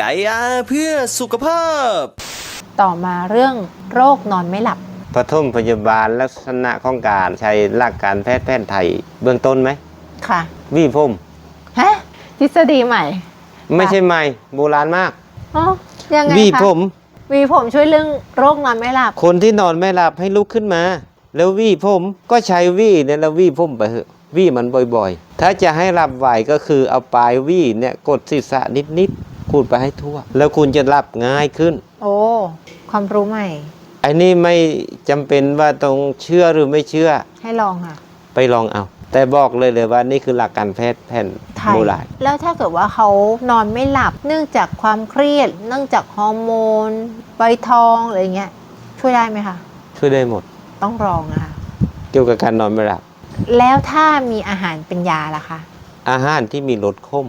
ไก่อาเพื่อสุขภาพ ต่อมาเรื่องโรคนอนไม่หลับปฐมพยาบาลลักษณะของการใช้หลักการแพทย์แผนไทยเบื้องต้นไหมค่ะวีผมฮะทฤษฎีใหม่ ไม่ใช่ใหม่ โบราณมากอ๋อยังไงวีคะผมวีผมช่วยเรื่องโรคนอนไม่หลับ คนที่นอนไม่หลับให้ลุกขึ้นมา แล้ววีผมก็ใช้วีเนี่ยแล้ววีผมไปเถอะวีมันบ่อยๆ ถ้าจะให้หลับไหวก็คือเอาปลายวีเนี่ยกดศีรษะนิดๆ คูดไปให้ทั่ว แล้วคุณจะหลับง่ายขึ้น โอ้ ความรู้ใหม่ไอ้นี่ไม่จำเป็นว่าต้องเชื่อหรือไม่เชื่อ ให้ลองค่ะ ไปลองเอา แต่บอกเลยเลยว่านี่คือหลักการแพทย์แผนไทยโบราณ แล้วถ้าเกิดว่าเขานอนไม่หลับ เนื่องจากความเครียด เนื่องจากฮอร์โมนใบทองอะไรเงี้ย ช่วยได้ไหมคะ ช่วยได้หมด ต้องลองนะคะ เกี่ยวกับการนอนไม่หลับ แล้วถ้ามีอาหารเป็นยาล่ะคะ อาหารที่มีรสข้ม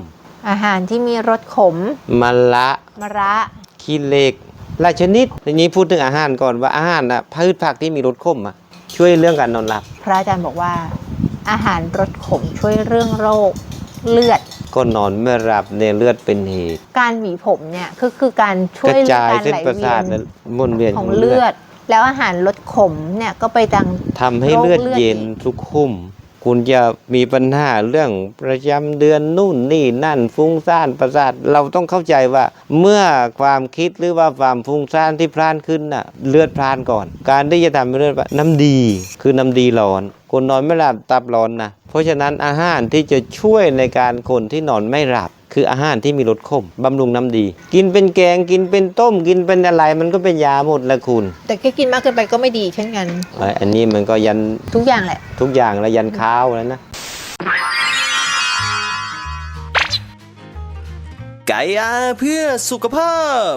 อาหารที่มีรสขมมะละมะระขี้เหล็กหลายชนิดทีนี้พูดถึงอาหารก่อนว่าอาหารนะพืชผักที่มีรสข้มอะช่วยเรื่องการนอนหลับ พระอาจารย์บอกว่า อาหารรสขมช่วยเรื่องโรคเลือดก็นอนไม่หลับเนี่ยเลือดเป็นเหตุ การหวีผมเนี่ยคือคือการช่กวยระเรื่องจายการเส้นไหลประเวีสายทนและมวนเวียนขขอองงเลืเลืออดดแล้วอาหารลดขมเนี่ยก็ไปดังทำให้เลือดโรคเลือดเย็นอีกทุกขุม คุณจะมีปัญหาเรื่องประจำเดือนนู่นนี่นั่นฟุ้งซ่านประสาทเราต้องเข้าใจว่า เมื่อความคิดหรือว่าความฟุ้งซ่านที่พล่านขึ้นน่ะเลือดพล่านก่อน การที่จะทำให้เลือดนน้ำดีคือน้ำดีร้อนคนนอนไม่หลับตับร้อนนะเพราะฉะนั้นอาหารที่จะช่วยในการคนที่นอนไม่หลับ คืออาหารที่มีรสขมบำรุงน้ำดี กินเป็นแกงกินเป็นต้ม กินเป็นอะไรมันก็เป็นยาหมดแหละคุณแต่แค่กินมากเกินไปก็ไม่ดีเช่นกัน เอ้ยอันนี้มันก็ยันทุกอย่างแหละ ทุกอย่างแล้วยันข้าวแล้วนะ ไก่อาเพื่อสุขภาพ